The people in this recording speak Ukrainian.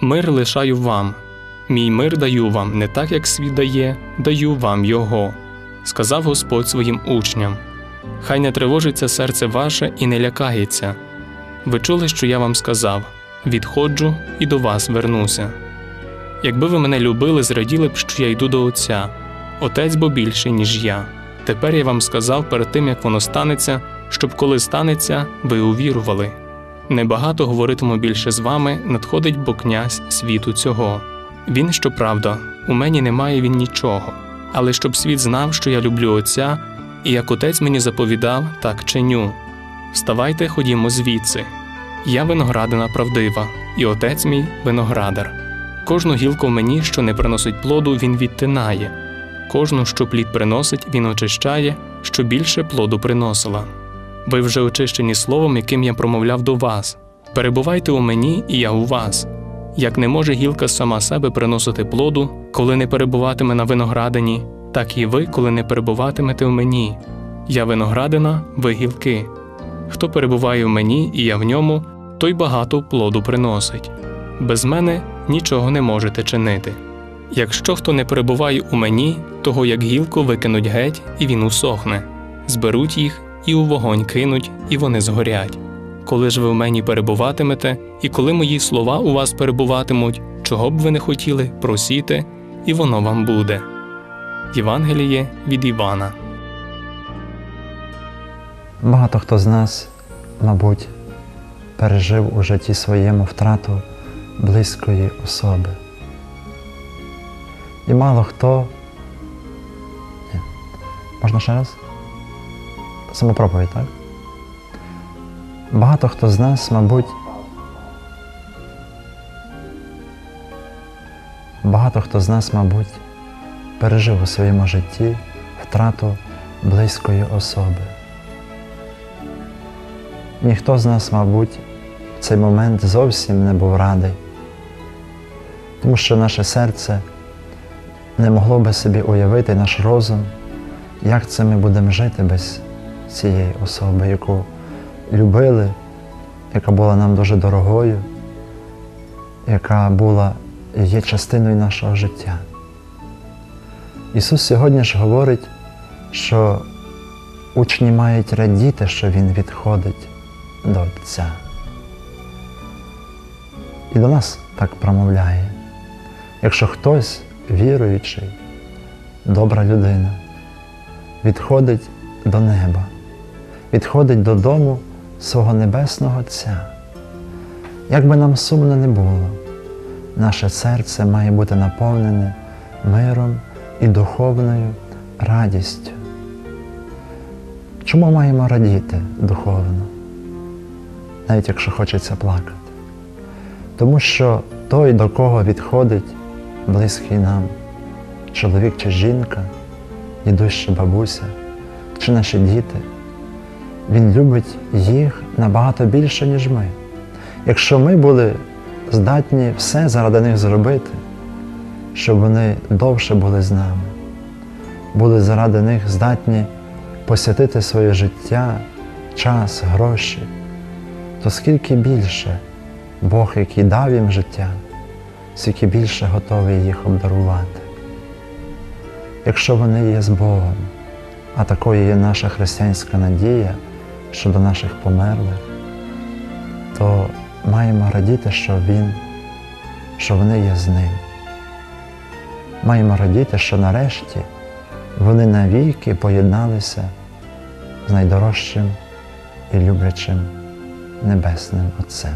Мир лишаю вам, мій мир даю вам, не так, як світ дає, даю вам його, сказав Господь своїм учням. Хай не тривожиться серце ваше і не лякається. Ви чули, що я вам сказав відходжу і до вас вернуся. Якби ви мене любили, зраділи б, що я йду до Отця, Отець бо більший, ніж я. Тепер я вам сказав перед тим, як воно станеться, щоб коли станеться, ви увірували. Небагато говоритиму більше з вами, надходить бо князь світу цього. Він, щоправда, у мені немає він нічого, але щоб світ знав, що я люблю Отця, і як отець мені заповідав, так чиню. Вставайте, ходімо звідси. Я виноградина правдива, і отець мій виноградар. Кожну гілку в мені, що не приносить плоду, він відтинає, кожну, що плід приносить, він очищає, що більше плоду приносила. Ви вже очищені словом, яким я промовляв до вас. Перебувайте у мені, і я у вас. Як не може гілка сама себе приносити плоду, коли не перебуватиме на виноградині, так і ви, коли не перебуватимете в мені. Я виноградина, ви гілки. Хто перебуває в мені, і я в ньому, той багато плоду приносить. Без мене нічого не можете чинити. Якщо хто не перебуває у мені, того як гілку викинуть геть, і він усохне, зберуть їх і у вогонь кинуть, і вони згорять. Коли ж ви в мені перебуватимете, і коли мої слова у вас перебуватимуть, чого б ви не хотіли, просіте, і воно вам буде. Євангеліє від Івана. Багато хто з нас, мабуть, пережив у житті своєму втрату близької особи. І мало хто. Ні. Можна ще раз? Самопроповідь, так? Багато хто з нас, мабуть, багато хто з нас, мабуть, пережив у своєму житті втрату близької особи. Ніхто з нас, мабуть, в цей момент зовсім не був радий, тому що наше серце не могло би собі уявити наш розум, як це ми будемо жити без цієї особи, яку любили, яка була нам дуже дорогою, яка була є частиною нашого життя. Ісус сьогодні ж говорить, що учні мають радіти, що Він відходить до Отця. І до нас так промовляє. Якщо хтось віруючий, добра людина, відходить до неба, відходить додому свого Небесного Отця. Як би нам сумно не було, наше серце має бути наповнене миром і духовною радістю. Чому маємо радіти духовно, навіть якщо хочеться плакати? Тому що той, до кого відходить близький нам чоловік чи жінка, дідусь бабуся, чи наші діти, він любить їх набагато більше, ніж ми. Якщо ми були здатні все заради них зробити, щоб вони довше були з нами, були заради них здатні посвятити своє життя, час, гроші, то скільки більше Бог, який дав їм життя, скільки більше готовий їх обдарувати. Якщо вони є з Богом, а такою є наша християнська надія щодо наших померлих, то маємо радіти, що Він, що вони є з ним. Маємо радіти, що нарешті вони навіки поєдналися з найдорожчим і люблячим Небесним Отцем.